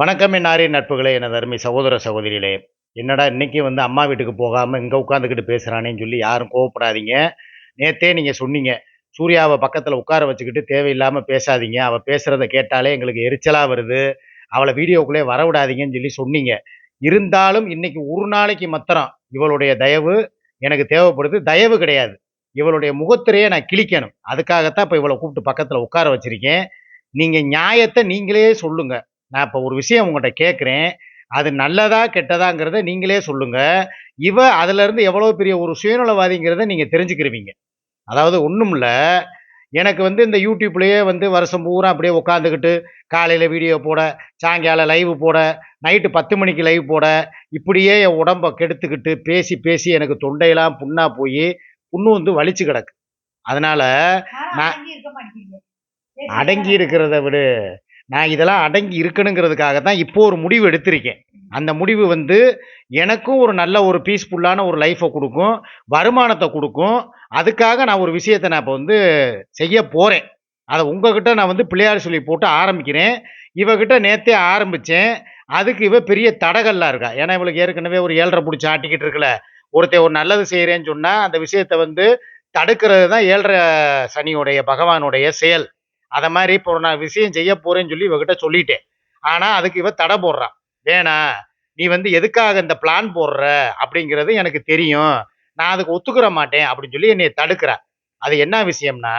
வணக்கம் என் நட்புகளே எனது அருமை சகோதர சகோதரிகளே. என்னடா இன்னைக்கு வந்து அம்மா வீட்டுக்கு போகாமல் இங்கே உட்காந்துக்கிட்டு பேசுகிறானேன்னு சொல்லி யாரும் கோவப்படாதீங்க. நேத்தே நீங்கள் சொன்னீங்க சூர்யாவை பக்கத்தில் உட்கார வச்சுக்கிட்டு தேவையில்லாமல் பேசாதீங்க. அவள் பேசுகிறத கேட்டாலே எங்களுக்கு எரிச்சலாக வருது. அவளை வீடியோக்குள்ளே வரவிடாதீங்கன்னு சொல்லி சொன்னீங்க. இருந்தாலும் இன்னைக்கு ஒரு நாளைக்கு மாத்திரம் இவளுடைய தயவு எனக்கு தேவைப்படுது. தயவு கிடையாது. இவளுடைய முகத்திரையே நான் கிழிக்கணும். அதுக்காகத்தான் இப்போ இவளை கூப்பிட்டு பக்கத்தில் உட்கார வச்சுருக்கேன். நீங்கள் நியாயத்தை நீங்களே சொல்லுங்கள் நான் இப்போ ஒரு விஷயம் உங்கள்கிட்ட கேட்குறேன் அது நல்லதா கெட்டதாங்கிறத நீங்களே சொல்லுங்க. இவ அதுல இருந்து எவ்வளவு பெரிய ஒரு சுயநலவாதிங்கிறத நீங்க தெரிஞ்சுக்கிருவீங்க. அதாவது ஒன்றும் இல்லை. எனக்கு வந்து இந்த யூடியூப்லேயே வந்து வருஷம் பூரா அப்படியே உட்காந்துக்கிட்டு காலையில் வீடியோ போட சாயங்காலம் லைவ் போட நைட்டு பத்து மணிக்கு லைவ் போட இப்படியே என் உடம்ப கெடுத்துக்கிட்டு பேசி பேசி எனக்கு தொண்டையெல்லாம் புண்ணா போய் புண்ணு வந்து வலிச்சு கிடக்கு. அதனால நான்-. அடங்கி இருக்கிறத விட. நான் இதெல்லாம் அடங்கி இருக்கணுங்கிறதுக்காக தான் இப்போ ஒரு முடிவு எடுத்திருக்கேன். அந்த முடிவு வந்து எனக்கும் ஒரு நல்ல ஒரு பீஸ்ஃபுல்லான ஒரு லைஃப்பை கொடுக்கும் வருமானத்தை கொடுக்கும். அதுக்காக நான் ஒரு விஷயத்தை நான் இப்போ வந்து செய்ய போகிறேன் அதை உங்ககிட்ட நான் வந்து பிள்ளையார் சொல்லி போட்டு ஆரம்பிக்கிறேன். இவகிட்ட நேத்தே ஆரம்பித்தேன் அதுக்கு இவ பெரிய தடகல்லாம் இருக்கா. ஏன்னா இவளுக்கு ஏற்கனவே ஒரு ஏழரை பிடிச்சி ஆட்டிக்கிட்டு இருக்குல்ல ஒருத்தன் ஒரு நல்லது செய்கிறேன்னு சொன்னால் அந்த விஷயத்தை வந்து தடுக்கிறது தான் ஏழரை சனியுடைய பகவானுடைய செயல். அதை மாதிரி இப்போ நான் விஷயம் செய்ய போறேன்னு சொல்லி இவகிட்ட சொல்லிட்டேன். ஆனா அதுக்கு இவ தடை போடுறான் வேணாம் நீ வந்து எதுக்காக இந்த பிளான் போடுற? அப்படிங்கிறது எனக்கு தெரியும். நான் அதுக்கு ஒத்துக்கிற மாட்டேன் அப்படின்னு சொல்லி என்னை தடுக்கிற. அது என்ன விஷயம்னா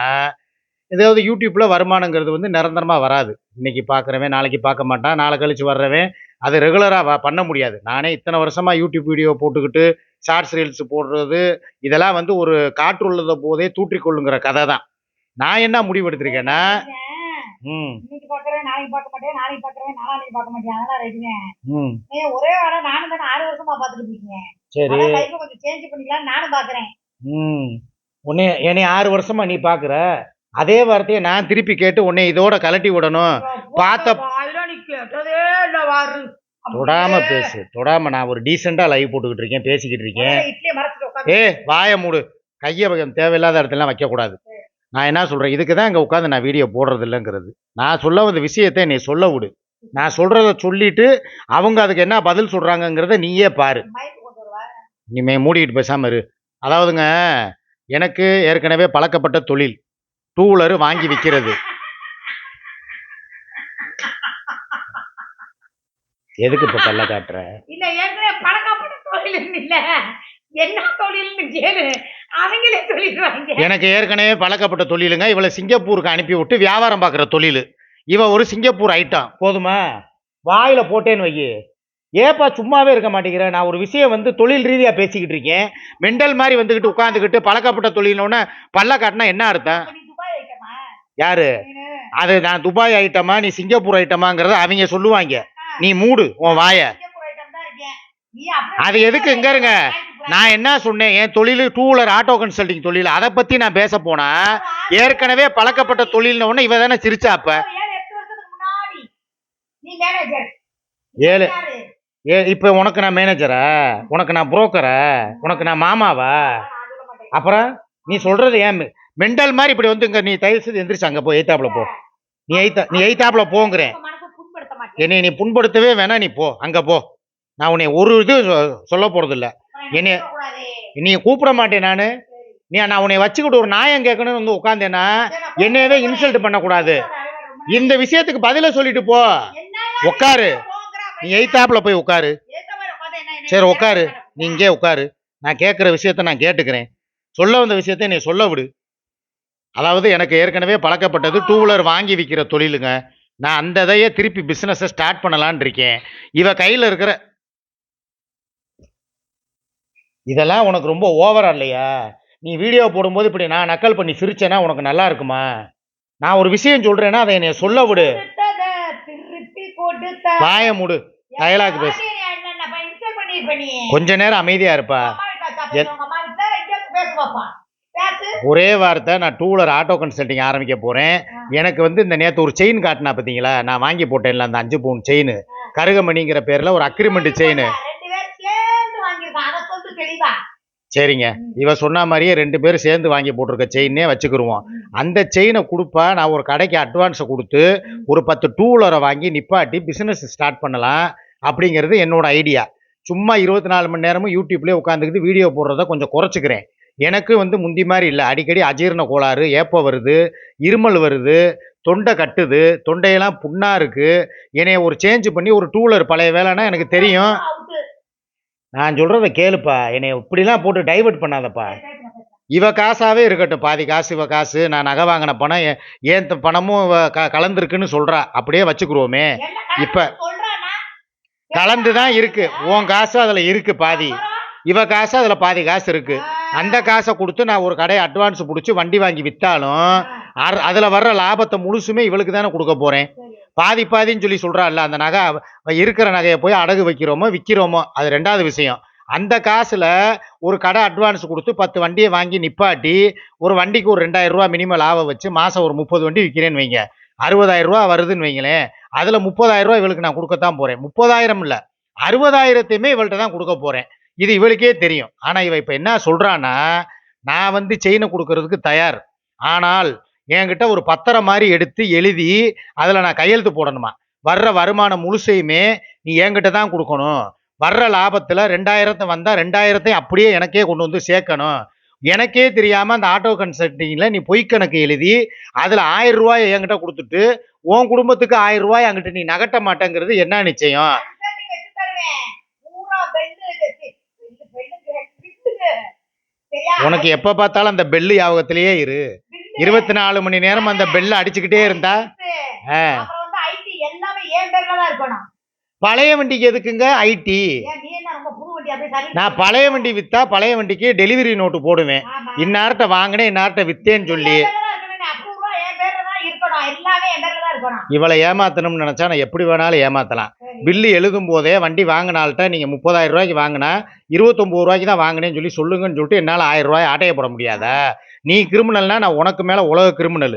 ஏதாவது யூடியூப்ல வருமானங்கிறது வந்து நிரந்தரமா வராது. இன்னைக்கு பார்க்குறவன் நாளைக்கு பார்க்க மாட்டான். நாளை கழிச்சு வர்றவன் அது ரெகுலராக பண்ண முடியாது. நானே இத்தனை வருஷமா யூடியூப் வீடியோ போட்டுக்கிட்டு ஷார்ட்ஸ் ரீல்ஸ் போடுறது இதெல்லாம் வந்து ஒரு காற்றுள்ளத போதே தூற்றிக்கொள்ளுங்கிற கதை தான் நான் என்ன முடிவு எடுத்திருக்கேன்னா ம். இன்னைக்கு பாக்குறேன் நாளைக்கு பார்க்க மாட்டேன் நாளைக்கு பாக்குறேன் நாளைக்கு பார்க்க மாட்டேன் அதெல்லாம் ரைட்டுங்க ம். நீ ஒரே வாரம் நானும் தானே ஆறு வருஷமா இருக்கீங்க. சரி. அதான் லைஃப் கொஞ்சம் சேஞ்ச் பண்ணிக்கலாம் நானும் பாக்குறேன். ம். உன்னை என்னை ஆறு வருஷமா நீ பார்க்குற அதே வார்த்தையை நான் திருப்பி கேட்டு உன்னை இதோட கலட்டி விடணும். பார்த்த- தொடாம பேசு தொடாம. நான் ஒரு டீசெண்டா லைவ் போட்டுக்கிட்டு இருக்கேன் பேசிக்கிட்டு இருக்கேன். ஏ வாயை மூடு. கையை வைக்க- தேவையில்லாத இடத்துலலாம் வைக்கக்கூடாது. நான் என்ன சொல்கிறேன் இதுக்கு தான் இங்கே உட்காந்து நான் வீடியோ போடுறது இல்லைங்கிறது நான் சொல்ல வந்த விஷயத்தை நீ சொல்ல விடு. நான் சொல்கிறத சொல்லிட்டு அவங்க அதுக்கு என்ன பதில் சொல்கிறாங்கங்கிறத நீயே பாரு. இனிமேல் மூடிக்கிட்டு பேசாமல் இரு. அதாவதுங்க எனக்கு ஏற்கனவே பழக்கப்பட்ட தொழில். டூ வீலர் வாங்கி விற்கிறது எதுக்கு இப்போ கல்ல காட்டுற? இல்லை ஏற்கனவே பழக்கப்பட்ட தொழில் இல்லை. என்ன தொழில்னு கேளு. அவங்களே சொல்லிடுவாங்க. எனக்கு ஏற்கனவே பழக்கப்பட்ட தொழிலுங்க. இவளை சிங்கப்பூருக்கு அனுப்பி விட்டு வியாபாரம் பார்க்குற தொழில். இவ ஒரு சிங்கப்பூர் ஐட்டம் போதுமா? வாயில போட்டேன்னு வை ஏப்பா சும்மாவே இருக்க மாட்டேங்கிற? நான் ஒரு விஷயம் வந்து தொழில் ரீதியா பேசிக்கிட்டு இருக்கேன். மெண்டல் மாதிரி வந்துக்கிட்டு உட்காந்துக்கிட்டு பழக்கப்பட்ட தொழிலோட பல்ல காட்டினா என்ன அர்த்தம்? நீ துபாய் வைக்கமா யாரு? அது நான் துபாய் ஐட்டமா நீ சிங்கப்பூர் ஐட்டமாங்கிறத அவங்க சொல்லுவாங்க. நீ மூடு உன் வாய. சிங்கப்பூர் ஐட்டம் தான் இருக்கேன். நீ அப்படியே அது எதுக்கு இங்க இருங்க? நான் என்ன சொன்னேன்? என் தொழில் டூ வீலர் ஆட்டோ கன்சல்டிங் தொழில். அதை பத்தி நான் பேச போனா ஏற்கனவே பழக்கப்பட்ட தொழில்னு உடனே இவ தானே சிரிச்சா அப்ப ஏழு ஏ இப்போ உனக்கு நான் மேனேஜரா உனக்கு நான் புரோக்கரா உனக்கு நான் மாமாவா? அப்புறம் நீ சொல்றது ஏன் மெண்டல் மாதிரி இப்படி வந்து இங்க நீ தயவு செய்து எந்திரிச்சு அங்க போ எய்தாப்புல போ. நீ எய்த்தா நீ எய்தாப்புல போங்கிறேன். என்னை நீ புண்படுத்தவே வேணா நீ போ. அங்க போ. நான் உன்னை ஒரு இது சொல்ல போறது என்னைய- நீ கூப்பிட மாட்டேன் நானு. நீ நான் உன்னை வச்சுக்கிட்டு ஒரு நியாயம் கேட்கணும்னு வந்து உட்காந்தேன்னா என்னையவே இன்சல்ட் பண்ணக்கூடாது. இந்த விஷயத்துக்கு பதில சொல்லிட்டு போ. உட்காரு நீ எய்தாப்புல போய் உட்காரு சரி உட்காரு நீ இங்கே உட்காரு நான் கேட்குற விஷயத்த நான் கேட்டுக்கிறேன். சொல்ல வந்த விஷயத்த நீ சொல்ல விடு. அதாவது எனக்கு ஏற்கனவே பழக்கப்பட்டது டூ வீலர் வாங்கி விற்கிற தொழிலுங்க. நான் அந்த இதையே திருப்பி பிஸ்னஸை ஸ்டார்ட் பண்ணலான்னு இருக்கேன். இவ கையில் இருக்கிற இதெல்லாம் உனக்கு ரொம்ப ஓவரா இல்லையா? நீ வீடியோ போடும்போது இப்படி நான் நக்கல் பண்ணி சிரிச்சேன்னா உனக்கு நல்லா இருக்குமா? நான் ஒரு விஷயம் சொல்றேன்னா அதை என்னைய சொல்ல விடு. வாய மூடு. dialogue பேசு. கொஞ்ச நேரம் அமைதியா இருப்பா. ஒரே வார்த்தை நான் டூ வீலர் ஆட்டோ கன்சல்டிங் ஆரம்பிக்க போறேன். எனக்கு வந்து இந்த நேற்று ஒரு செயின் காட்டினா பார்த்தீங்களா நான் வாங்கி போட்டேன்ல அந்த அஞ்சு பவுன் செயின் கருகமணிங்கிற பேர்ல ஒரு அக்ரிமெண்ட் செயின் சரிங்க. இவ சொன்ன மாதிரியே ரெண்டு பேரும் சேர்ந்து வாங்கி போட்டிருக்க செயினே வச்சுக்கிருவோம். அந்த செயினை கொடுப்பா நான் ஒரு கடைக்கு அட்வான்ஸை கொடுத்து ஒரு பத்து டூ வீலரை வாங்கி நிப்பாட்டி பிஸ்னஸ் ஸ்டார்ட் பண்ணலாம் அப்படிங்கிறது என்னோட ஐடியா சும்மா இருபத்தி நாலு மணி நேரமும் யூடியூப்லேயே உட்காந்துக்கிட்டு வீடியோ போடுறத கொஞ்சம் குறைச்சிக்கிறேன். எனக்கு வந்து முந்தி மாதிரி இல்லை. அடிக்கடி அஜீரண கோளாறு ஏப்பம் வருது இருமல் வருது தொண்டை கட்டுது தொண்டையெல்லாம் புண்ணா இருக்கு. என்னைய ஒரு சேஞ்ச் பண்ணி ஒரு டூ வீலர் பழைய வேலைன்னா எனக்கு தெரியும். நான் சொல்றத கேளுப்பா. என்னை இப்படிலாம் போட்டு டைவர்ட் பண்ணாதப்பா. இவ காசாவே இருக்கட்டும். பாதி காசு இவ காசு. நான் நகை வாங்கின பணம் ஏன் பணமும் இவ க கலந்துருக்குன்னு சொல்றா. அப்படியே வச்சுக்குருவோமே. இப்ப-? கலந்து தான் இருக்கு. உன் காசு அதுல இருக்கு பாதி? இவ காசு அதுல பாதி காசு இருக்கு. அந்த காசை கொடுத்து நான் ஒரு கடையை அட்வான்ஸ் பிடிச்சி வண்டி வாங்கி அர- அதுல வர்ற லாபத்தை முழுசுமே இவளுக்கு தானே கொடுக்க போறேன். சரி. பாதி பாதின்னு சொல்லி சொல்கிறாள்ல அந்த நகை இருக்கிற நகையை போய் அடகு வைக்கிறோமோ விற்கிறோமோ அது ரெண்டாவது விஷயம். அந்த காசில் ஒரு கடை அட்வான்ஸ் கொடுத்து பத்து வண்டியை வாங்கி நிப்பாட்டி ஒரு வண்டிக்கு ஒரு ரெண்டாயிரம் ரூபா மினிமம் லாபம் வச்சு மாதம் ஒரு முப்பது வண்டி விற்கிறேன்னு வைங்க. அறுபதாயிரம் ரூபா வருதுன்னு வைங்களேன் அதில் முப்பதாயிரம் ரூபா இவளுக்கு நான் கொடுக்கத்தான் போகிறேன் முப்பதாயிரம் இல்லை அறுபதாயிரத்தையுமே இவள்கிட்ட தான் கொடுக்க போகிறேன் இது இவளுக்கே தெரியும். ஆனால் இவ இப்போ என்ன சொல்கிறான்னா நான் வந்து செயினை கொடுக்கறதுக்கு தயார். ஆனால் என்கிட்ட ஒரு பத்திரம் மாதிரி எடுத்து எழுதி அதில் நான் கையெழுத்து போடணுமா? வர்ற வருமானம் முழுசையுமே நீ என்கிட்ட தான் கொடுக்கணும். வர்ற லாபத்தில் ரெண்டாயிரத்தை வந்தால் ரெண்டாயிரத்தையும் அப்படியே எனக்கே கொண்டு வந்து சேர்க்கணும். எனக்கே தெரியாமல் அந்த ஆட்டோ கன்சல்டிங்கில் நீ பொய் கணக்கு எழுதி அதில் ஆயிரம் ரூபாய் என்கிட்ட கொடுத்துட்டு உன் குடும்பத்துக்கு ஆயிரம் ரூபாய் அங்கிட்ட நீ நகட்ட மாட்டேங்கிறது என்ன நிச்சயம்? உனக்கு எப்போ பார்த்தாலும் அந்த பெல்லு யாபகத்திலேயே இரு. இருபத்தி நாலு மணி நேரம் அந்த பெல்லை அடிச்சுக்கிட்டே இருந்தா? பழைய வண்டிக்கு எதுக்குங்க ஐடி நான் பழைய வண்டி வித்தா பழைய வண்டிக்கு டெலிவரி நோட்டு போடுவேன். இன்னார்ட்ட வாங்கினேன் இன்னார்ட்ட வித்தேன்னு சொல்லி. இவளை ஏமாத்தணும்னு நினைச்சா நான் எப்படி வேணாலும் ஏமாத்தலாம். பில்லு எழுதும் போதே வண்டி வாங்கினால்ட்ட நீங்க முப்பதாயிரம் ரூபாய்க்கு வாங்கினா இருபத்தொன்பது ரூபாய்க்கு தான் வாங்கினேன்னு சொல்லி சொல்லுங்கன்னு சொல்லிட்டு என்னால ஆயிரம் ரூபாய் ஆட்டைய போட முடியாதா? நீ கிரிமினல்னா நான் உனக்கு மேல உலக கிரிமினல்.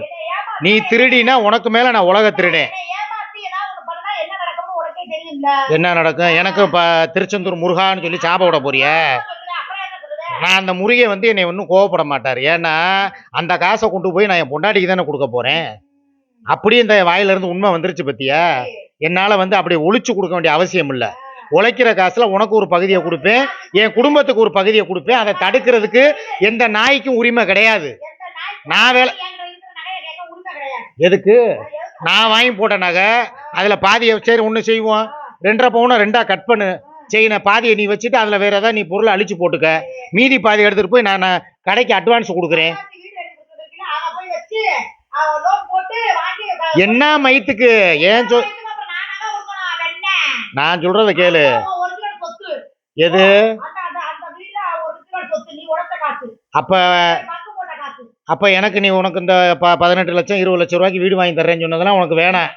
நீ திருடினா உனக்கு மேல நான் உலக திருடேன். என்னை நடக்கும் எனக்கு இப்ப திருச்செந்தூர் முருகான்னு சொல்லி சாப விட போறிய. நான் அந்த முருகை வந்து என்னை ஒன்றும் கோவப்பட மாட்டார். ஏன்னா அந்த காசை கொண்டு போய் நான் என் பொண்டாட்டிக்கு தானே கொடுக்க போறேன். அப்படியே இந்த வாயில இருந்து உண்மை வந்துருச்சு பத்தியா? என்னால வந்து அப்படி ஒளிச்சு கொடுக்க வேண்டிய அவசியம் இல்லை. உழைக்கிற காசில் உனக்கு ஒரு பகுதியை கொடுப்பேன் என் குடும்பத்துக்கு ஒரு பகுதியை கொடுப்பேன். அதை தடுக்கிறதுக்கு எந்த நாய்க்கும் உரிமை கிடையாது. நான் வேலை எதுக்கு? நான் வாங்கி போட்ட நகை அதில் பாதியை சரி ஒன்று செய்வோம். ரெண்டரை பவுனை ரெண்டாக கட் பண்ணு. செயினை பாதியை நீ வச்சுட்டு அதில் வேறு ஏதாவது நீ பொருளை அழிச்சு போட்டுக்க. மீதி பாதி எடுத்துட்டு போய் நான் நான் கடைக்கு அட்வான்ஸ் கொடுக்குறேன். என்ன மயத்துக்கு ஏன் சொல் அப்புறம் நானாக இருக்கணும், அவன் என்ன? நான் சொல்றத கேளு. எது. அப்ப. அப்ப எனக்கு நீ உனக்கு இந்த பதினெட்டு லட்சம் இருபது லட்சம் ரூபாய்க்கு வீடு வாங்கி தர்றேன்னு சொன்னதெல்லாம் உனக்கு வேணாம்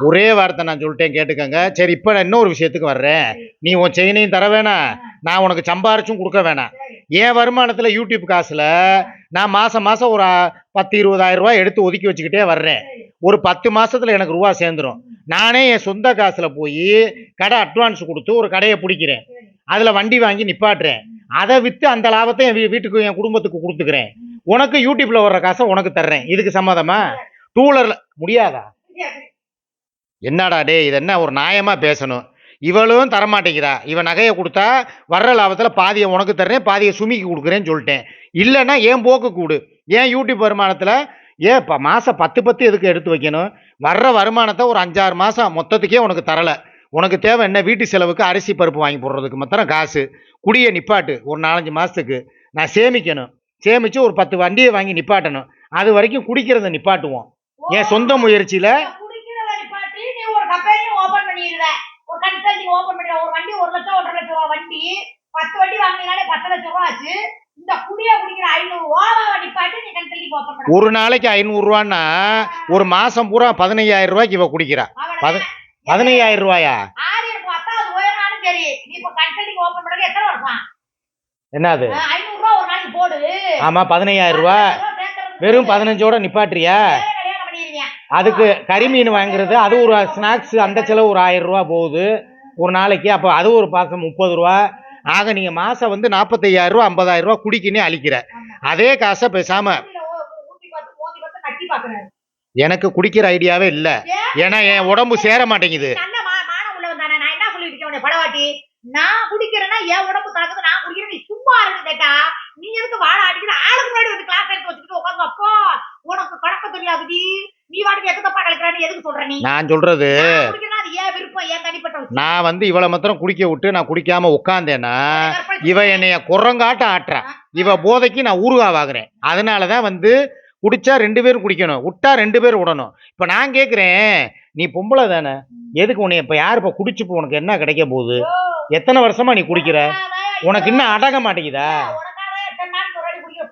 ஒரே வார்த்தை நான் சொல்லிட்டேன் கேட்டுக்கங்க. சரி இப்போ நான் இன்னொரு விஷயத்துக்கு வர்றேன். நீ உன் செயினையும் தர வேணாம் நான் உனக்கு சம்பாரிச்சும் கொடுக்க வேணாம் என் வருமானத்தில் யூடியூப் காசில் நான் மாதம் மாதம் ஒரு பத்து இருபதாயிரம் ரூபாய் எடுத்து ஒதுக்கி வச்சுக்கிட்டே வர்றேன். ஒரு பத்து மாதத்தில் எனக்கு ரூபா சேர்ந்துரும். நானே என் சொந்த காசில் போய் கடை அட்வான்ஸ் கொடுத்து ஒரு கடையை பிடிக்கிறேன். அதில் வண்டி வாங்கி நிப்பாட்டுறேன். அதை விற்று அந்த லாபத்தை என் வீ- வீட்டுக்கு என் குடும்பத்துக்கு கொடுத்துக்கிறேன். உனக்கு யூடியூப்பில் வர்ற காசை உனக்கு தர்றேன். இதுக்கு சம்மதமா? டூலரில் முடியாதா? என்னடா டே இது என்ன ஒரு நியாயமாக பேசணும்? இவளும் தரமாட்டேங்கிறா. இவன் நகையை கொடுத்தா வர்ற லாபத்தில் பாதியை உனக்கு தர்றேன் பாதியை சுமிக்கு கொடுக்குறேன்னு சொல்லிட்டேன். இல்லைன்னா ஏன் போக்கு கூடு? ஏன் யூடியூப் வருமானத்தில்? ஏன் இப்போ மாதம் பத்து பத்து எதுக்கு எடுத்து வைக்கணும்? வர்ற வருமானத்தை ஒரு அஞ்சாறு மாதம் மொத்தத்துக்கே உனக்கு தரலை. உனக்கு தேவை என்ன? வீட்டு செலவுக்கு அரிசி பருப்பு வாங்கி போடுறதுக்கு மாத்திரம் காசு. குடியை நிப்பாட்டு ஒரு நாலஞ்சு மாதத்துக்கு நான் சேமிக்கணும். சேமித்து ஒரு பத்து வண்டியை வாங்கி நிப்பாட்டணும். அது வரைக்கும் குடிக்கிறத நிப்பாட்டுவோம். என் சொந்த முயற்சியில் நீ குடிக்கிறத நிப்பாட்டி, நீ ஒரு company open பண்ணிடுவ. ஒரு consulting open பண்ணிடுவ. ஒரு வண்டி ஒரு லட்சம் ஒன்றரை லட்சம் ரூபா வண்டி. பத்து வண்டி வாங்கினாலே பத்து லட்சம் ரூபா ஆச்சு. இந்த குடிய குடிக்கிற ஐநூறு ஓவாவை நிப்பாட்டி நீ கன்சல்டிங் ஓபன் பண்ண. ஒரு நாளைக்கு ஐநூறுரூவான்னா ஒரு மாதம் பூரா பதினையாயிரம் ரூபாய்க்கு இவ குடிக்கிறா. பத பதினையாயிரம் ரூபாயா? ஆரியர் பார்த்தா அது உயர்னாலும் சரி. நீ இப்ப கன்சல்டிங் ஓபன் பண்றது எத்தனை வருஷம்? என்னது? அஹ் ஐநூறு ரூபா ஒரு நாளைக்கு போடு. ஆமாம் பதினையாயிரம் ரூபா வெறும் பதினஞ்சோட நிப்பாட்டுறியா? அதுக்கு கறிமீன் வாங்குறது அது ஒரு ஸ்நாக்ஸ் அந்த செலவு ஒரு ஆயிரம் ரூபா போகுது. ஒரு நாளைக்கு அப்போ அது ஒரு பாசம் முப்பது ரூபா. ஆக நீங்க மாசம் வந்து ஐம்பதாயிரம் ரூபா குடிக்கினே அழிக்கிற. அதே காசை பேசாம ஊட்டில ஓ- ஊட்டி பார்த்து மோதி பார்த்து கட்டி பாக்குறாரு எனக்கு குடிக்கிற ஐடியாவே இல்ல. ஏன்னா என் உடம்பு சேர மாட்டேங்குது. நான் குடிக்கிறேன்னா என் உடம்பு தாக்குது நான் குடிக்கிறேன் நீ சும்மா இருந்து கேட்டா நீ எதுக்கு வாழ அடிக்கிற ஆளுக்கு முன்னாடி வந்து கிளாஸ் எடுத்து வச்சுக்கிட்டு உட்காந்து அப்போ உனக்கு கணக்கு தெரியாதுடி. நீ வாட்டுக்கு எது தப்பா கலக்கிறான்னு எதுக்கு சொல்ற நீ? நான் சொல்றது நான் வந்து இவளை மாத்திரம் குடிக்க விட்டு நான் குடிக்காம உட்காந்தேன்னா இவ என்னைய குரங்காட்ட ஆட்டுறா. இவ போதைக்கு நான் ஊறுகா வாங்குறேன் அதனாலதான் வந்து குடிச்சா ரெண்டு பேரும் குடிக்கணும் விட்டா ரெண்டு பேரும் விடணும். இப்ப நான் கேக்குறேன் நீ பொம்பளை தானே? எதுக்கு உன்னை இப்ப யாரு இப்ப குடிச்சு உனக்கு என்ன கிடைக்க போகுது? எத்தனை வருஷமா நீ குடிக்கிற? உனக்கு இன்னும் அடங்க மாட்டேங்குதா உனக்காக எத்தனை நாளைக்கு ஒரு வாட்டி குடிக்க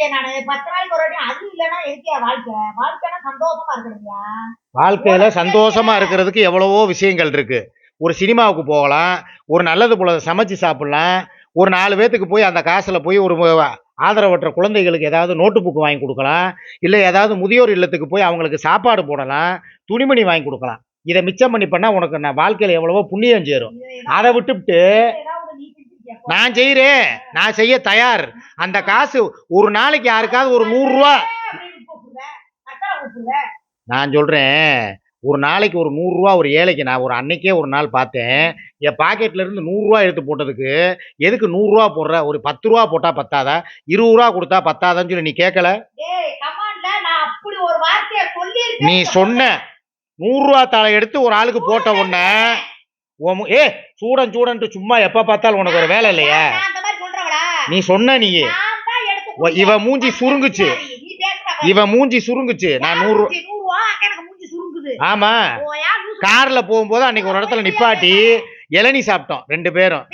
குறைச்சிட்டேன் நானு. பத்து நாளைக்கு ஒரு வாட்டி அது இல்லைன்னா எதுக்கியா வாழ்க்கை. வாழ்க்கைனா சந்தோஷமா இருக்கணும்யா வாழ்க்கையில சந்தோஷமா இருக்கிறதுக்கு எவ்வளவோ விஷயங்கள் இருக்கு. ஒரு சினிமாவுக்கு போகலாம் ஒரு நல்லது போல சமைச்சு சாப்பிடலாம் ஒரு நாலு பேத்துக்கு போய் அந்த காசுல போய் ஒரு ஆதரவற்ற குழந்தைகளுக்கு ஏதாவது நோட்டு புக் வாங்கி கொடுக்கலாம் இல்லை ஏதாவது முதியோர் இல்லத்துக்கு போய் அவங்களுக்கு சாப்பாடு போடலாம் துணிமணி வாங்கி கொடுக்கலாம். இதை மிச்சம் பண்ணி பண்ணா உனக்கு நான் வாழ்க்கையில எவ்வளவோ புண்ணியம் சேரும். அதை விட்டுவிட்டு? நான் செய்கிறேன் நான் செய்ய தயார். அந்த காசு ஒரு நாளைக்கு யாருக்காவது ஒரு. அக்கா கூப்பிடுவ. நான் சொல்கிறேன் ஒரு நாளைக்கு ஒரு நூறுரூவா ஒரு ஏழைக்கு. நான் ஒரு அன்னைக்கே ஒரு நாள் பார்த்தேன். என் பாக்கெட்ல இருந்து நூறுரூவா எடுத்து போட்டதுக்கு எதுக்கு நூறுரூவா போடுற? ஒரு பத்து ரூபா போட்டால் பத்தாதா? இருபது ரூபா கொடுத்தா பத்தாதான்னு சொல்லி நீ கேட்கல. நீ சொன்ன. நூறுரூவா தாளை எடுத்து ஒரு ஆளுக்கு போட்ட உடனே ஏ சூடன் சூடன்ட்டு சும்மா எப்போ பார்த்தாலும் உனக்கு ஒரு வேலை இல்லையா? நீ சொன்ன நீ. இவ. மூஞ்சி சுருங்குச்சு. இவ மூஞ்சி சுருங்குச்சு. நான் நூறு. ஆமா. கார்ல போகும்போது அன்னைக்கு ஒரு இடத்துல நிப்பாட்டி இளநீ சாப்பிட்டோம் ரெண்டு பேரும்.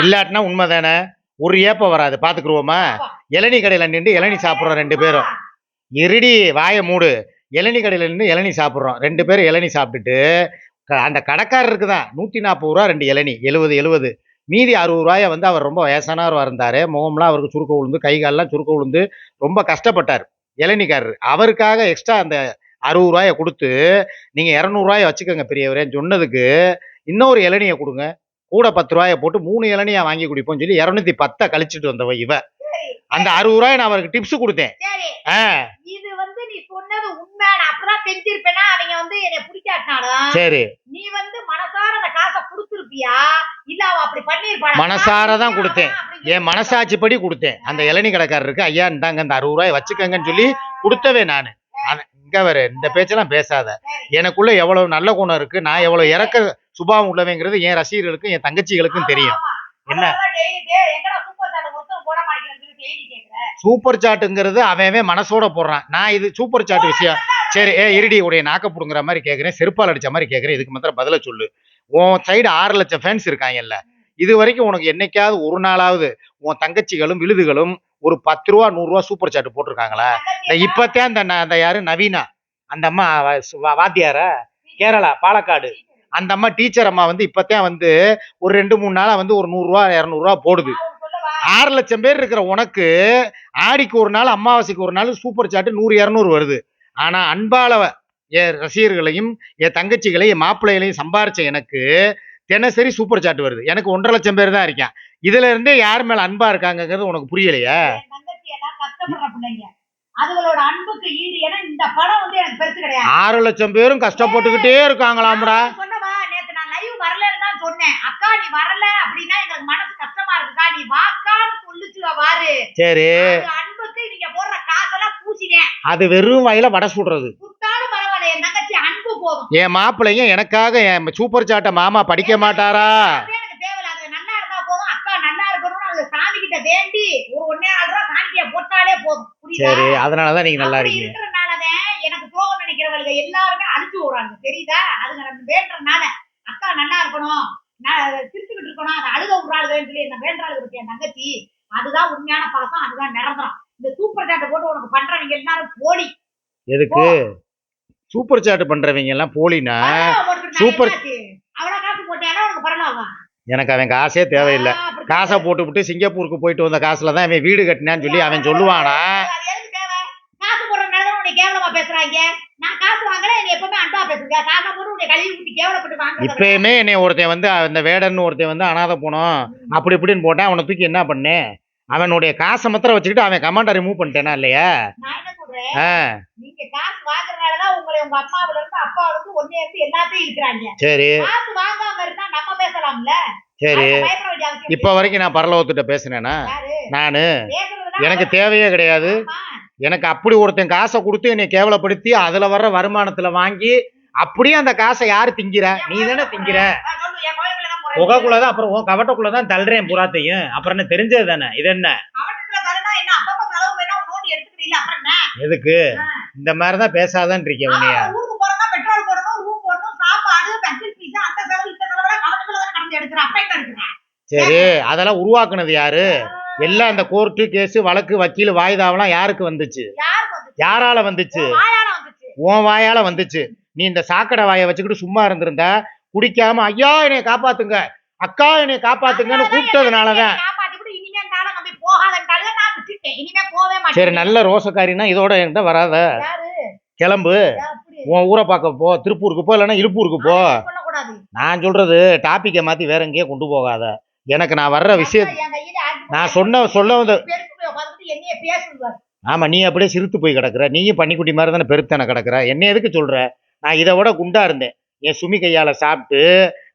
இல்லாட்டினா உண்மைதானே? ஒரு ஏப்ப வராது பாத்துக்குருவோமா? இளநீ கடையில நின்று இளநீ சாப்பிடுறோம் ரெண்டு பேரும். இருடி வாயை மூடு. இளநீ கடையில நின்று இளநீ சாப்பிடுறோம். ரெண்டு பேரும் இளநீ சாப்பிட்டுட்டு அந்த கடைக்காரருக்கு தான் நூத்தி நாற்பது ரூபா ரெண்டு இளநீ எழுபது எழுபது மீதி அறுபது ரூபாய வந்து அவர் ரொம்ப வயசானவர் இருந்தாரு. முகம்லாம் அவருக்கு சுருக்க விழுந்து கை கால்லாம் சுருக்க விழுந்து ரொம்ப கஷ்டப்பட்டார். இளநிக்காரர். அவருக்காக எக்ஸ்ட்ரா அந்த அறுபது ரூபாய கொடுத்து நீங்க இரநூறுவாய வச்சுக்கோங்க பெரியவரேன்னு சொன்னதுக்கு இன்னொரு இளநியை கொடுங்க. கூட பத்து ரூபாய போட்டு மூணு இளநியா வாங்கி குடிப்போம்னு சொல்லி இரநூத்தி பத்தை கழிச்சிட்டு வந்தவ இவ. அந்த அறுபது ரூபாய் நான் அவருக்கு டிப்ஸ் கொடுத்தேன். ஆ. நீ சொன்னது உண்மை நான் செஞ்சிருப்பேனா? அவங்க வந்து என்னை பிடிக்காட்டினாலும் சரி. நீ வந்து மனசார அந்த காசை கொடுத்துருப்பியா? இல்ல அவ அப்படி பண்ணிருப்பாளா மனசார தான் கொடுத்தேன். என் மனசாட்சிப்படி கொடுத்தேன். அந்த இளநீ கடைக்காரருக்கு ஐயா இந்தாங்க இந்த அறுபது ரூபாய் வச்சுக்கங்கன்னு சொல்லி கொடுத்தவே நான். இங்க வர இந்த பேச்செல்லாம் பேசாத. எனக்குள்ள எவ்வளவு நல்ல குணம் இருக்கு நான் எவ்வளவு இறக்க சுபாவம் உள்ளவங்கிறது என் ரசிகர்களுக்கும் என் தங்கச்சிகளுக்கும் தெரியும். என்ன? எங்கடா சூப்பர் சாட் ஒருத்தர் போட மாட்டேங்கிறது டெய்லி கேக்குற சூப்பர் சாட்டுங்கிறது அவன் மனசோட போடுறான். நான் இது சூப்பர் சாட் விஷயம். சரி ஏ இருடி உடைய நாக்க புடுங்குற மாதிரி கேட்குறேன் செருப்பால் அடிச்ச மாதிரி கேட்குறேன் இதுக்கு மாத்திரம் பதில சொல்லு. உன் சைடு ஆறு லட்சம் ஃபேன்ஸ் இருக்காங்கல்ல. இது வரைக்கும் உனக்கு என்னைக்காவது ஒரு நாளாவது உன் தங்கச்சிகளும் விழுதுகளும் ஒரு பத்து ரூபா நூறுரூவா சூப்பர் சாட் போட்டிருக்காங்களா? இந்த இப்பத்தான் அந்த அந்த யாரு? நவீனா. அந்த அம்மா வாத்தியாரா? கேரளா பாலக்காடு. அந்த அம்மா டீச்சர் அம்மா வந்து இப்பத்தான் வந்து ஒரு ரெண்டு மூணு நாளா வந்து ஒரு நூறுரூவா இரநூறுவா போடுது. ஆறு லட்சம் பேர் இருக்கிற உனக்கு ஆடிக்கு ஒரு நாள் அமாவாசைக்கு ஒரு நாள் சூப்பர் சாட்டு நூறு இரநூறு வருது. ஆனா அன்பால என் ரசிகர்களையும் என் தங்கச்சிகளையும் என் மாப்பிள்ளைகளையும் சம்பாரிச்ச எனக்கு தினசரி சூப்பர் சாட் வருது. எனக்கு ஒன்றரை லட்சம் பேர் தான் இருக்கேன். இதுல இருந்தே யார் மேல அன்பா இருக்காங்கங்கிறது உனக்கு புரியலையா? ஆறு லட்சம் பேரும் கஷ்டப்பட்டுக்கிட்டே இருக்காங்களாம்டா நான் சொன்னவா நேத்து நான் லைவ் வரலன்னு தான் சொன்னேன். அக்கா நீ வரல அப்படின்னா எங்களுக்கு மனசு கஷ்டமா இருக்குக்கா. நீ வாக்கான்னு சொல்லுச்சு வாரு. சரி. அன்புக்கு நீங்க போடுற காசெல்லாம் பூசினேன். அது வெறும் வாயில வடை சுடுறது. சுட்டாலும் பரவாயில்ல என் தங்கச்சி அன்பு போதும் என் மாப்பிள்ளைங்க எனக்காக என் சூப்பர் சாட்டை மாமா படிக்க மாட்டாரா? எனக்கு தேவையில்ல. அது நல்லா இருந்தா போதும். அக்கா நல்லா இருக்கணும்னு அது சாமி கிட்ட வேண்டி ஒரு ஒன்னே ஆறு ரூபா காணிக்கைய போட்டாலே போதும். புரியுதா? சரி அதனாலதான் நீங்க நல்லா அப்படி இருக்கீங்க. இருக்கிறனாலதான் எனக்கு துரோகம் நினைக்கிறவங்க எல்லாருமே அழிச்சு விடுறாங்க தெரியுதா? அதுங்க நம்ம வேண்டறனால. அக்கா நல்லா இருக்கணும். நான் சிரிச்சுக்கிட்டு இருக்கணும். அதை அழுக விடுறாளுன்னு சொல்லி என்ன வேண்டாளுங்க இருக்கு என் தங்கச்சி. அதுதான் உண்மையான பாசம் அதுதான் நிரந்தரம். இந்த சூப்பர் சாட்டை போட்டு உனக்கு பண்றவங்க எல்லாரும் போலி. எதுக்கு? சூப்பர் சாட் பண்றவங்க எல்லாம் போலினா? சூப்பர். அவ்வளவு காசு போட்டியாலும் உனக்கு பரவாயில்ல. எனக்கு அவன் காசே தேவையில்லை. காசை போட்டு விட்டு சிங்கப்பூருக்கு போயிட்டு வந்த காசுல தான் அவன் வீடு கட்டினான்னு சொல்லி அவன் சொல்லுவானா? அது எதுக்கு தேவை? காசு போடுறதுனால தான் உன்னை கேவலமா பேசுறாங்க? நான் காசு வாங்கல நீ எப்பவுமே அன்பா பேசுங்க காசை போட்டு உன்னை கழுவி ஊத்தி கேவலப்பட்டு வாங்க இப்பயுமே என்னை ஒருத்தன் வந்து அந்த வேடன்னு ஒருத்தன் வந்து அனாதை போனோம் அப்படி இப்படின்னு போட்டேன் அவனை தூக்கி என்ன பண்ணேன் அவனுடைய காசை மாத்திரம் வச்சுக்கிட்டு அவன் கமாண்டை ரிமூவ் பண்ணிட்டேனா இல்லையா? நான் என்ன சொல்றேன்? ஆ. நீங்க காசு வாங்குறதுனாலதான் உங்களை உங்க அம்மாவில இருந்து அப்பாவில இருந்து ஒன்னே இருந்து எல்லாத்தையும் இருக்கிறாங்க சரி. காசு வாங்காம இருந்தா நம்ம பேசலாம்ல? சரி. பயப்பட வேண்டிய அவசியம் இப்போ வரைக்கும் நான் பரலோகத்திட்ட பேசினேனா? யாரு? நான். எனக்கு தேவையே கிடையாது. எனக்கு அப்படி ஒருத்தன் காசை கொடுத்து என்னை கேவலப்படுத்தி அதுல வர்ற வருமானத்துல வாங்கி அப்படியே அந்த காசை யாரு திங்கிற? நீ தானே திங்கிற. புகைக்குள்ளதான் அப்புறம் உன் கவட்டக்குள்ளதான் தள்ளுறேன் புறாத்தையும் அப்புறம் என்ன தெரிஞ்சது தானே? இது என்ன? எதுக்கு? இந்த மாதிரிதான் பேசாதான் இருக்கேன் உன்னைய. சரி அதெல்லாம் உருவாக்குனது யாரு? எல்லாம் அந்த கோர்ட்டு கேஸ் வழக்கு வக்கீல் வாய்தாவெல்லாம் யாருக்கு வந்துச்சு? யாரால வந்துச்சு? உன் வாயால வந்துச்சு. நீ இந்த சாக்கடை வாயை வச்சுக்கிட்டு சும்மா இருந்திருந்தா குடிக்காம ஐயா என்னைய காப்பாத்துங்க. அக்கா என்னைய காப்பாத்துங்கன்னு கூப்பிட்டதுனாலதான். சரி நல்ல ரோசக்காரினா இதோட என்கிட்ட வராத. கிளம்பு. உன் ஊரை பார்க்க போ. திருப்பூருக்கு போ இல்லைன்னா இழுப்பூருக்கு போ. நான் சொல்றது டாபிக்கை மாத்தி வேற எங்கேயோ கொண்டு போகாத. எனக்கு நான் வர்ற விஷயம் நான் சொன்ன சொல்ல வந்து பெருக்கு போய் உட்கார்ந்துட்டு என்னைய பேசுவார் ஆமா நீ அப்படியே சிரித்து போய் கிடக்குற நீயும் பன்னிக்குட்டி மாதிரி தானே பெருத்தானே கிடக்குற என்ன எதுக்கு சொல்ற நான் இதை விட குண்டா இருந்தேன் என் சுமி கையால சாப்பிட்டு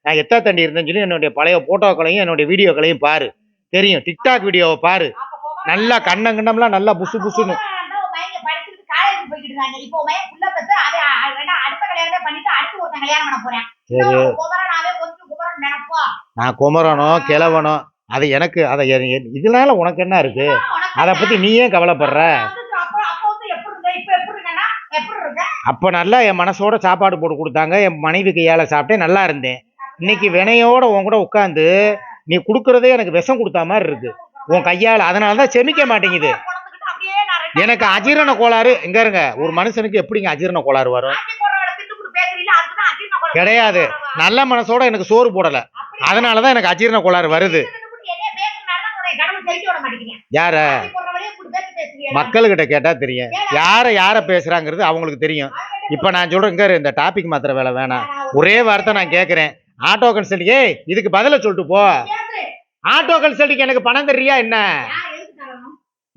நான் எத்தா தண்டி இருந்தேன்னு சொல்லி என்னுடைய பழைய போட்டோக்களையும் என்னுடைய வீடியோக்களையும் பாரு தெரியும் டிக்டாக் வீடியோவை பாரு நல்லா கண்ணம் கிண்ணம்லாம் நல்லா புசு புசுன்னு சரி நான் குமரனோ கிழவனோ அது எனக்கு அதை இதனால உனக்கு என்ன இருக்கு? அதை பத்தி நீ ஏன் கவலைப்படுற? அப்ப நல்லா என் மனசோட சாப்பாடு போட்டு கொடுத்தாங்க. என் மனைவி கையால சாப்பிட்டேன் நல்லா இருந்தேன். இன்னைக்கு வினையோட உன் கூட உட்காந்து நீ கொடுக்கறதே எனக்கு விஷம் கொடுத்தா மாதிரி இருக்கு. உன் கையால அதனால தான் செமிக்க மாட்டேங்குது. எனக்கு அஜீரண கோளாறு இங்க இருங்க. ஒரு மனுஷனுக்கு எப்படிங்க அஜீரண கோளாறு வரும்? கிடையாது. நல்ல மனசோட எனக்கு சோறு போடல. அப்படி அதனாலதான் எனக்கு அஜீரண கோளாறு வருது. யார? மக்கள்கிட்ட கேட்டா தெரியும். யார யார பேசுறாங்கிறது அவங்களுக்கு தெரியும். இப்ப நான் இரு, இந்த டாபிக் மாத்திர வேலை வேணாம். ஒரே வார்த்தை நான் கேக்குறேன். ஆட்டோ கன்சல்டிங் ஏய் இதுக்கு பதில சொல்லிட்டு போ. ஆட்டோ கன்சல்டிங் எனக்கு பணம் தர்றியா என்ன?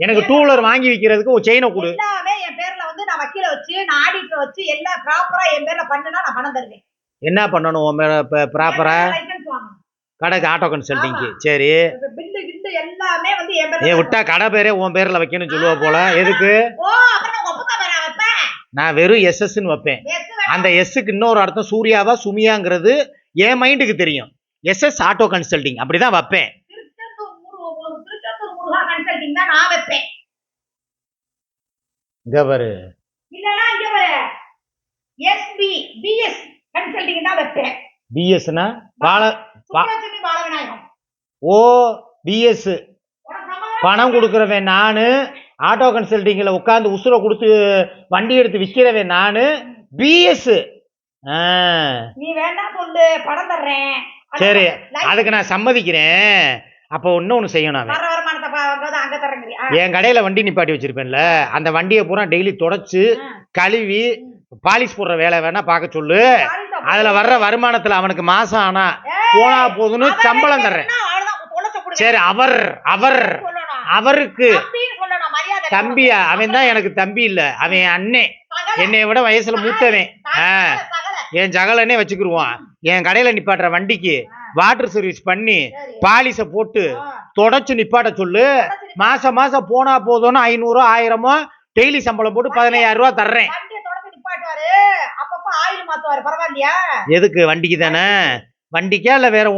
எனக்கு டூ வீலர் வாங்கி விற்கிறதுக்கு ஒரு செயினை கொடு. எல்லாமே என் பேர்ல வந்து நான் வக்கீல வச்சு நான் ஆடிட்டர் வச்சு எல்லாம் ப்ராப்பரா என் பேர்ல பண்ணுனா நான் பணம் தருவேன். என்ன பண்ணணும்? உன் ப்ராப்பரா லைசன்ஸ் வாங்கணும். கடைக்கு ஆட்டோ கன்சல்டிங்க்கு சரி. ஏ விட்டா கடை பேரே உன் பேர்ல வைக்கணும்னு சொல்லுவ போல. எதுக்கு? நான் வெறும் எஸ்எஸ்ன்னு வைப்பேன். அந்த எஸ்ஸுக்கு இன்னொரு அர்த்தம் சூர்யாவா சுமியாங்கிறது என் மைண்டுக்கு தெரியும். எஸ்எஸ் ஆட்டோ கன்சல்டிங் அப்படிதான் வைப்பேன். இங்க பாரு. இல்லனா இங்க பாரு. எஸ்பி பிஎஸ் கன்சல்டிங் தான் வைப்பேன். பிஎஸ்னா பால சுப்ரலட்சுமி பாலவிநாயகம். ஓ பிஎஸ் பணம் கொடுக்குறவன் நானு ஆட்டோ கன்சல்டிங்கில் உட்காந்து உசுரை கொடுத்து வண்டி எடுத்து விற்கிறவன் நானு பிஎஸ் நீ வேணா சொல்லு பணம் தர்றேன். சரி அதுக்கு நான் சம்மதிக்கிறேன். அப்போ இன்னொன்று செய்யணும் என் கடையில் வண்டி நிப்பாட்டி வச்சிருப்பேன்ல அந்த வண்டியை பூரா டெய்லி தொடச்சு கழுவி பாலிஷ் போடுற வேலை வேணா பார்க்க சொல்லு. அதுல வர்ற வருமானத்துல அவனுக்கு மாசம் ஆனா போனா போதுன்னு சம்பளம் தர்றேன். சரி அவர் அவர் அவருக்கு தம்பியா? அவன் தான் எனக்கு தம்பி இல்ல. அவன் அண்ணே. என்னை விட வயசுல மூத்தவன். என் ஜகலனே வச்சுக்கிருவான். என் கடையில நிப்பாட்டுற வண்டிக்கு வாட்டர் சர்வீஸ் பண்ணி பாலிச போட்டு தொடச்சு நிப்பாட்ட சொல்லு. மாசம் மாசம் போனா போதும்னு ஐநூறோ ஆயிரமோ டெய்லி சம்பளம் போட்டு பதினையாயிரம் ரூபாய் தர்றேன். அப்பப்ப ஆயில் மாத்துவாரு பரவாயில்லையா? எதுக்கு வண்டிக்கு தானே? வண்டிக்கா இல்ல வேற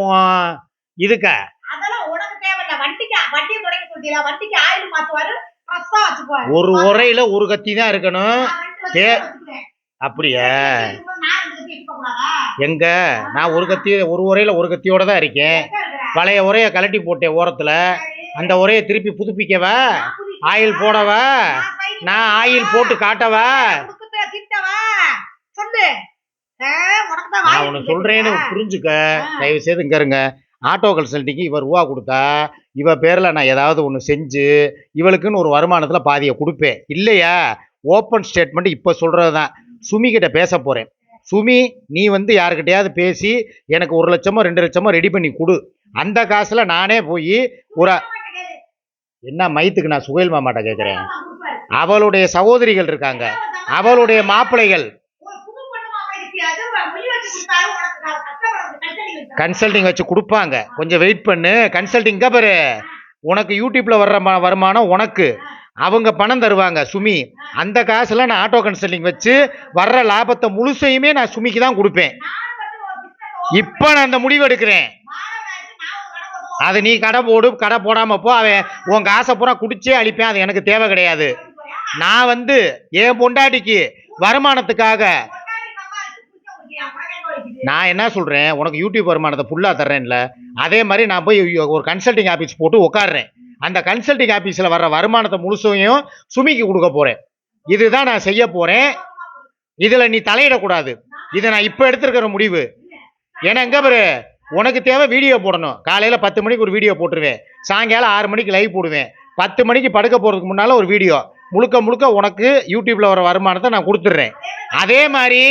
இதுக்கா? அதெல்லாம் உனக்கு தேவையில்ல. வண்டிக்கு வண்டியை தொடங்கி கொடுத்தீங்களா வண்டிக்கு ஆயில் மாத்துவாரு ஃப்ரெஷ்ஷா வச்சுக்குவாரு. ஒரு உரையில ஒரு கத்தி தான் இருக்கணும். அப்படியா? எங்க? நான் ஒரு கத்தி ஒரு உரையில ஒரு கத்தியோட தான் இருக்கேன்? பழைய உரைய கலட்டி போட்டேன் ஓரத்துல. அந்த உரையை திருப்பி புதுப்பிக்கவா. ஆயில் போடவா? நான் ஆயில் போட்டு காட்டவா? திட்டவா? சொல்லு. நான் உனக்கு. சொல்றேன்னு புரிஞ்சுக்க. தயவு செய்து இங்க இருங்க. ஆட்டோ கன்சல்டிங்க்கு இவ ரூபா கொடுத்தா இவ பேர்ல நான் ஏதாவது ஒன்று செஞ்சு இவளுக்குன்னு ஒரு வருமானத்துல பாதியை கொடுப்பேன். இல்லையா? ஓப்பன் ஸ்டேட்மெண்ட் இப்போ சொல்கிறது தான் சுமி கிட்ட பேச போகிறேன் சுமி நீ வந்து யாருக்கிட்டையாவது பேசி எனக்கு ஒரு லட்சமோ ரெண்டு லட்சமோ ரெடி பண்ணி கொடு. அந்த காசில் நானே போய் ஒரு என்ன மைத்துக்கு நான் சுகைல் மாமாட்ட கேட்குறேன் அவளுடைய சகோதரிகள் இருக்காங்க. அவளுடைய மாப்பிள்ளைகள். வச்சு கன்சல்டிங் வச்சு கொடுப்பாங்க. கொஞ்சம் வெயிட் பண்ணு. கன்சல்டிங் பாரு. உனக்கு யூடியூப்ல வர்ற வருமானம் உனக்கு. அவங்க பணம் தருவாங்க சுமி. அந்த காசுல நான் ஆட்டோ கன்சல்டிங் வச்சு வர்ற லாபத்தை முழுசையுமே நான் சுமிக்கு தான் கொடுப்பேன். இப்போ நான் அந்த முடிவு எடுக்கிறேன். அது நீ கடை போடு கடை போடாமல் போ. அவன் உன் காசை பூரா குடிச்சே அழிப்பேன். அது எனக்கு தேவை கிடையாது. நான் வந்து என் பொண்டாட்டிக்கு வருமானத்துக்காக நான் என்ன சொல்கிறேன் உனக்கு யூடியூப் வருமானத்தை ஃபுல்லாக தர்றேன்ல. அதே மாதிரி நான் போய் ஒரு கன்சல்டிங் ஆஃபீஸ் போட்டு உட்காடுறேன் அந்த கன்சல்டிங் ஆஃபீஸில் வர்ற வருமானத்தை முழுசையும் சுமிக்கு கொடுக்க போகிறேன் இதுதான் நான் செய்ய போகிறேன் இதில் நீ தலையிடக்கூடாது. இதை நான் இப்போ எடுத்திருக்கிற முடிவு. ஏன்னா எங்கே பாரு உனக்கு தேவை வீடியோ போடணும். காலையில் பத்து மணிக்கு ஒரு வீடியோ போட்டுருவேன். சாயங்காலம் ஆறு மணிக்கு லைவ் போடுவேன். பத்து மணிக்கு படுக்க போகிறதுக்கு முன்னால ஒரு வீடியோ முழுக்க முழுக்க உனக்கு யூடியூப்ல வர வருமானத்தை நான் கொடுத்துட்றேன். அதே மாதிரி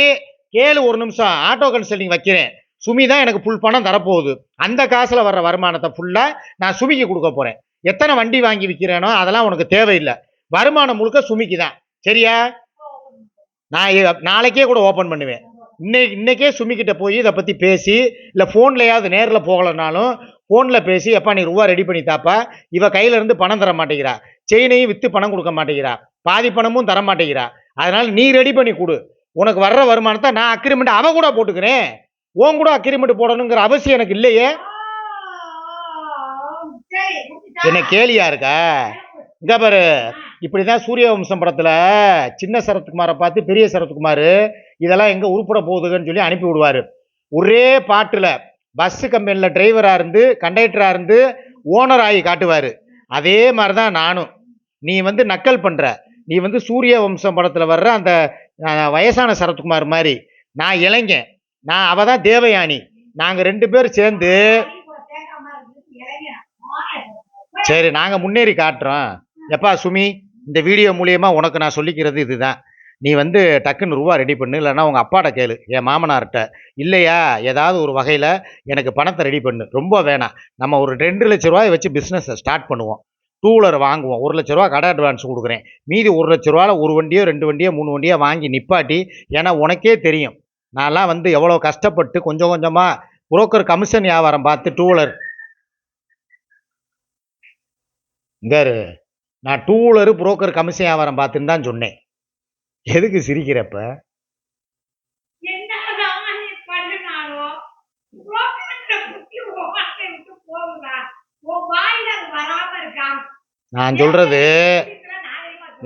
கேளு ஒரு நிமிஷம் ஆட்டோ கன்சல்டிங் வைக்கிறேன். சுமி தான் எனக்கு ஃபுல் பணம் தரப்போகுது. அந்த காசுல வர்ற வருமானத்தை ஃபுல்லா நான் சுமிக்கு கொடுக்க போறேன். எத்தனை வண்டி வாங்கி விற்கிறேனோ அதெல்லாம் உனக்கு தேவையில்லை. வருமானம் முழுக்க சுமிக்கு தான். சரியா? நான் நாளைக்கே கூட ஓப்பன் பண்ணுவேன். இன்னைக்கு இன்னைக்கே சுமிக்கிட்ட போய் இதை பற்றி பேசி இல்லை ஃபோன்லையாவது நேரில் போகலைனாலும் ஃபோனில் பேசி எப்பா நீ ரூபா ரெடி பண்ணி தாப்பா. இவ கையிலேருந்து பணம் தர மாட்டேங்கிறா. செயினையும் விற்று பணம் கொடுக்க மாட்டேங்கிறா. பாதி பணமும் தர மாட்டேங்கிறா. அதனால் நீ ரெடி பண்ணி கொடு. உனக்கு வர்ற வருமானத்தை நான் அக்ரிமெண்ட் அவ கூட போட்டுக்கிறேன். உன் கூட அக்ரிமெண்ட் போடணுங்கிற அவசியம் எனக்கு இல்லையே. என்ன கேலியா இருக்கா? இங்க பாரு. இப்படிதான் சூரிய வம்சம் படத்துல சின்ன சரத்குமாரை பார்த்து பெரிய சரத்குமார் இதெல்லாம் எங்க உருப்பட போகுதுன்னு சொல்லி அனுப்பி விடுவாரு. ஒரே பாட்டுல பஸ் கம்பெனில டிரைவரா இருந்து கண்டக்டரா இருந்து ஓனர் ஆகி காட்டுவாரு. அதே மாதிரிதான் நானும். நீ வந்து நக்கல் பண்ணுற நீ வந்து சூரிய வம்சம் படத்தில் வர்ற அந்த வயசான சரத்குமார் மாதிரி. நான் இளைஞன். நான் அவ தான் தேவயானி. நாங்கள் ரெண்டு பேரும் சேர்ந்து சரி நாங்கள் முன்னேறி காட்டுறோம். எப்பா சுமி இந்த வீடியோ மூலியமா உனக்கு நான் சொல்லிக்கிறது இதுதான். நீ வந்து டக்குன்னு ரூபா ரெடி பண்ணு இல்லைன்னா உங்கள் அப்பாட்ட கேளு. என் மாமனார்கிட்ட இல்லையா ஏதாவது ஒரு வகையில் எனக்கு பணத்தை ரெடி பண்ணு. ரொம்ப வேணாம். நம்ம ஒரு ரெண்டு லட்ச ரூபாய் வச்சு பிஸ்னஸை ஸ்டார்ட் பண்ணுவோம். டூ வீலர் வாங்குவோம். ஒரு லட்ச ரூபா கடை அட்வான்ஸ் கொடுக்குறேன். மீதி ஒரு லட்ச ரூபால ஒரு வண்டியோ ரெண்டு வண்டியோ மூணு வண்டியோ வாங்கி நிப்பாட்டி ஏன்னா உனக்கே தெரியும். நான்லாம் வந்து எவ்வளோ கஷ்டப்பட்டு கொஞ்சம் கொஞ்சமாக புரோக்கர் கமிஷன் வியாபாரம் பார்த்து டூ வீலர் நான் டூ வீலரு புரோக்கர் கமிஷன் வியாபாரம் பார்த்துன்னு தான் சொன்னேன். எதுக்கு சிரிக்கிறப்ப என்னதான் நீ பண்ணினாலும், brokerட்ட புத்தி உன் வாயை விட்டு போகுதா? உன் வாயில அது வராம இருக்கா? நான் சொல்கிறது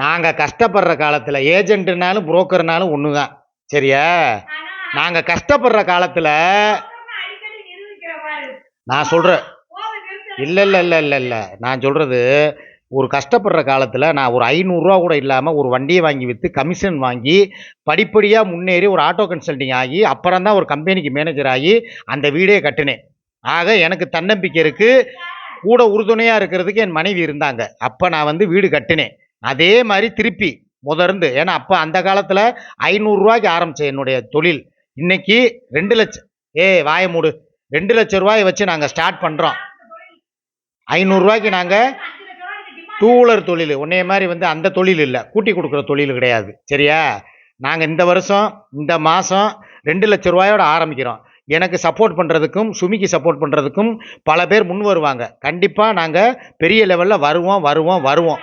நாங்கள் கஷ்டப்படுற காலத்தில் ஏஜென்ட்டுனாலும் புரோக்கர்னாலும் ஒண்ணுதான். சரியா? நாங்கள் கஷ்டப்படுற காலத்தில் நான் சொல்கிறேன் இல்லை இல்லை இல்லை இல்லை இல்லை. நான் சொல்கிறது ஒரு கஷ்டப்படுற காலத்தில் நான் ஒரு ஐநூறுரூவா கூட இல்லாமல் ஒரு வண்டியை வாங்கி விற்று கமிஷன் வாங்கி படிப்படியாக முன்னேறி ஒரு ஆட்டோ கன்சல்டிங் ஆகி அப்புறம் தான் ஒரு கம்பெனிக்கு மேனேஜர் ஆகி அந்த வீடே கட்டினேன். ஆக எனக்கு தன்னம்பிக்கை இருக்குது கூட உறுதுணையாக இருக்கிறதுக்கு என் மனைவி இருந்தாங்க. அப்போ நான் வந்து வீடு கட்டினேன். அதே மாதிரி திருப்பி முதர்ந்து ஏன்னா அப்போ அந்த காலத்தில் ஐநூறுரூவாய்க்கு ஆரம்பித்தேன் என்னுடைய தொழில். இன்னைக்கு ரெண்டு லட்சம் ஏய் வாய மூடு. ரெண்டு லட்ச ரூபாயை வச்சு நாங்கள் ஸ்டார்ட் பண்ணுறோம் ஐநூறுரூவாய்க்கு நாங்கள் டூவீலர் டூ வீலர் தொழில். உன்னைய மாதிரி வந்து அந்த தொழில் இல்லை. கூட்டி கொடுக்குற தொழில் கிடையாது. சரியா? நாங்கள் இந்த வருஷம் இந்த மாதம் ரெண்டு லட்ச ரூபாயோட ஆரம்பிக்கிறோம். எனக்கு சப்போர்ட் பண்ணுறதுக்கும் சுமிக்கு சப்போர்ட் பண்ணுறதுக்கும் பல பேர் முன் வருவாங்க. கண்டிப்பாக நாங்கள் பெரிய லெவலில் வருவோம் வருவோம் வருவோம்.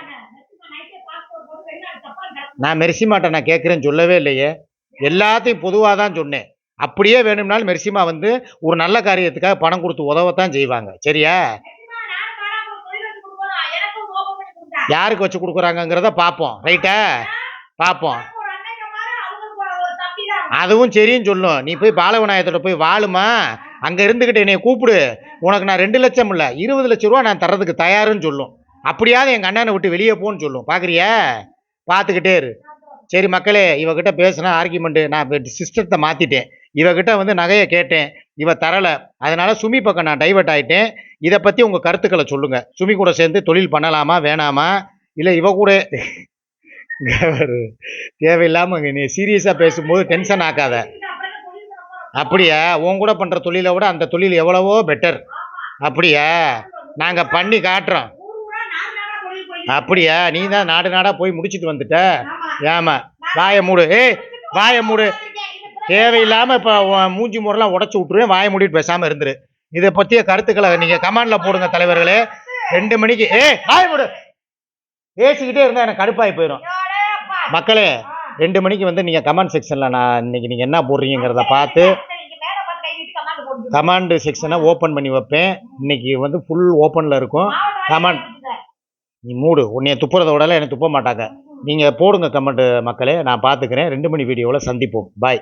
நான் மெர்சிமாட்ட நான் கேட்குறேன்னு சொல்லவே இல்லையே. எல்லாத்தையும் பொதுவாக தான் சொன்னேன். அப்படியே வேணும்னாலும் மெர்சிமா வந்து ஒரு நல்ல காரியத்துக்காக பணம் கொடுத்து உதவத்தான் செய்வாங்க. சரியா? யாருக்கு வச்சு கொடுக்குறாங்கங்கிறத பார்ப்போம் ரைட்டா பார்ப்போம் எனக்கு ஒரு அண்ணங்க மாதிரி அவங்களுக்கு ஒரு- ஒரு தம்பி தான். அதுவும் சரின்னு சொல்லும். நீ போய் பாலவிநாயகத்தோட போய் வாழுமா? அங்கே இருந்துக்கிட்டு என்னை கூப்பிடு. உனக்கு நான் ரெண்டு லட்சம் இல்லை இருபது லட்சம் ரூபா நான் தர்றதுக்கு தயாருன்னு சொல்லும். அப்படியாவது எங்கள் அண்ணனை விட்டு வெளியே போன்னு சொல்லும். பார்க்குறியா பார்த்துக்கிட்டே இரு. சரி மக்களே இவகிட்ட பேசினா ஆர்கியூமெண்ட் நான் சிஸ்டத்தை மாற்றிட்டேன் இவகிட்ட வந்து நகையை கேட்டேன். இவ தரலை. அதனால் சுமி பக்கம் நான் டைவர்ட் ஆகிட்டேன் இதை பற்றி உங்கள் கருத்துக்களை சொல்லுங்கள் சுமி கூட சேர்ந்து தொழில் பண்ணலாமா வேணாமா? இல்லை இவ கூட ஒரு தேவையில்லாம நீ சீரியஸாக பேசும்போது டென்ஷன் ஆக்காத. அப்படியா? உன் கூட பண்ணுற தொழிலை விட அந்த தொழில் எவ்வளவோ பெட்டர் அப்படியா? நாங்கள் பண்ணி காட்டுறோம். அப்படியா? நீ தான் நாடு நாடாக போய் முடிச்சுட்டு வந்துட்ட. ஏமா வாய மூடு. ஏய் வாய மூடு. தேவையில்லாமல் இப்போ மூஞ்சி முறைலாம் உடச்சி விட்ருவேன் வாய மூடிட்டு பேசாமல் இருந்துரு. இதை பற்றிய கருத்துக்களை நீங்கள் கமாண்டில் போடுங்க தலைவர்களே. ரெண்டு மணிக்கு. ஏய் வாய மூடு. பேசிக்கிட்டே இருந்தால் எனக்கு கடுப்பாகி போயிடும் மக்களே ரெண்டு மணிக்கு வந்து நீங்க கமெண்ட் செக்ஷன்ல நான் இன்னைக்கு நீங்க என்ன போடுறீங்கிறத பார்த்து கமாண்ட் செக்ஷனை ஓப்பன் பண்ணி வைப்பேன். இன்னைக்கு வந்து ஃபுல் ஓப்பனில் இருக்கும். கமெண்ட் நீ மூடு. உன்னைய துப்புறத விடலாம் எனக்கு துப்ப மாட்டாங்க. நீங்கள் போடுங்க கமெண்ட் மக்களே நான் பார்த்துக்கிறேன். ரெண்டு மணி வீடியோவில் சந்திப்போம். பாய்